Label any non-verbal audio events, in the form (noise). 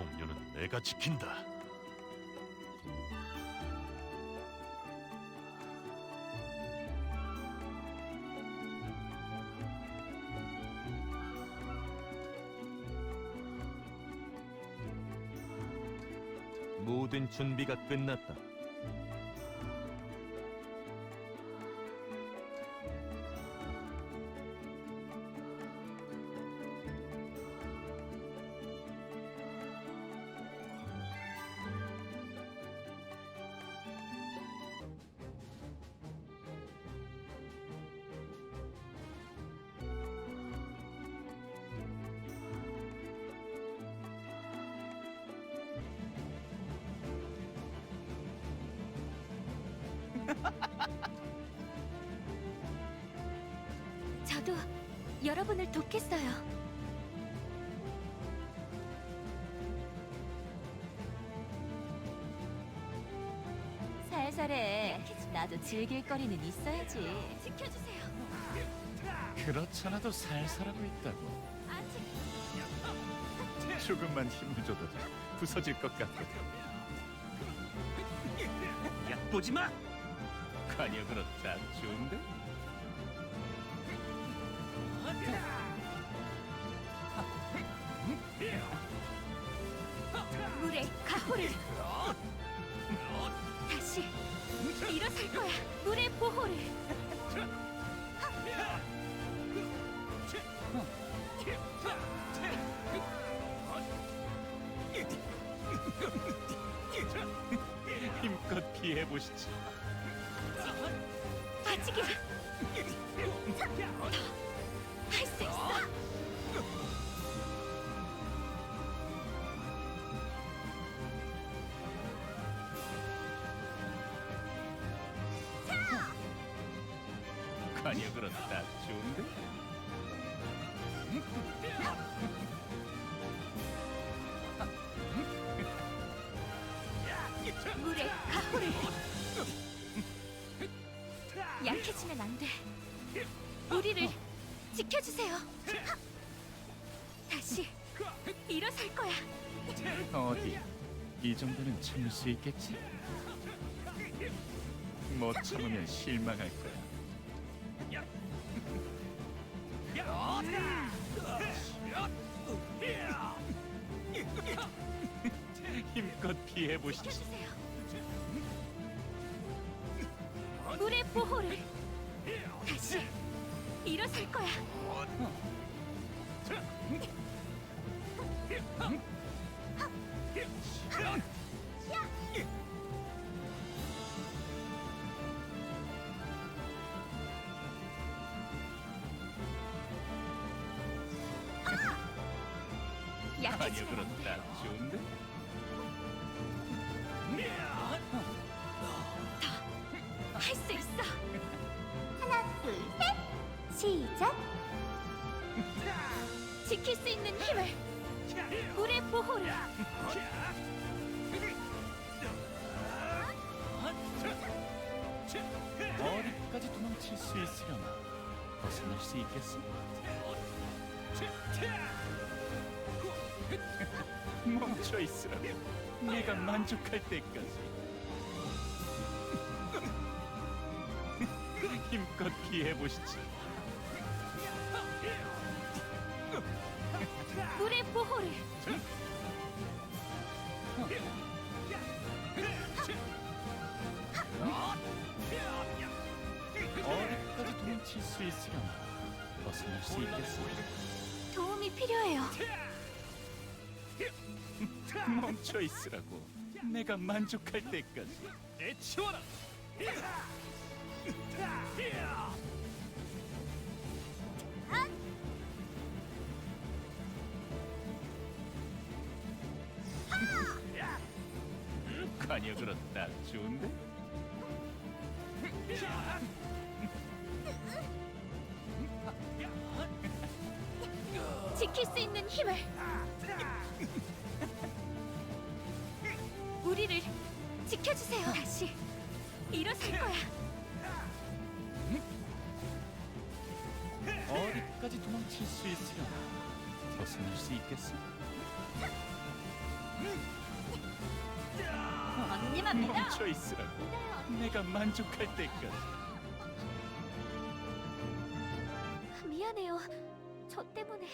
동료는 내가 지킨다. 모든 준비가 끝났다. (laughs) 저도 여러분을 돕겠어요. 살살해. 나도 즐길 거리는 있어야지. 지켜주세요. 그렇잖아도 살살하고 있다고. 아직 조금만 힘을 줘도 부서질 것 같거든. 얕보지 마! 관역으로 딱 좋은데? 물의 가호를 다시 일어설 거야. 물의 보호를. 힘껏 피해 보시지. 아직이야. 할 수 있어. 관역으로 딱 좋은데? 물의 가호를. 약해지면 안 돼. 우리를 지켜주세요. 다시 일어설 거야. 어디? 이 정도는 참을 수 있겠지? 못 참으면 실망할 거야. (laughs) 힘껏 피해 보시지. 지켜주세요. 물의 보호를. 다시 일어설 거야. 돼. 딱 좋은데? 지킬 수 있는 힘을. 물의 보호를. 어디까지 도망칠 수 있으려나? 벗어날 수 있겠어? (laughs) 멈춰 있으라고. 내가 만족할 때까지. (laughs) 힘껏 피해 보시지. 물의 보호를. 어디까지 도망칠 수 있으려나? 벗어날 수 있겠어? 도움이 필요해요. 멈춰 있으라고. 내가 만족할 때까지. 내치워라! 관역으로 딱 좋은데? 지킬 수 있는 힘을. 우리를 지켜주세요. 다시 일어설 거야. 어디까지 도망칠 수 있으려나? 벗어날 수 있겠어? 언니만 믿어. 멈춰 있으라고. 내가 만족할 때까지. 미안해요. 저 때문에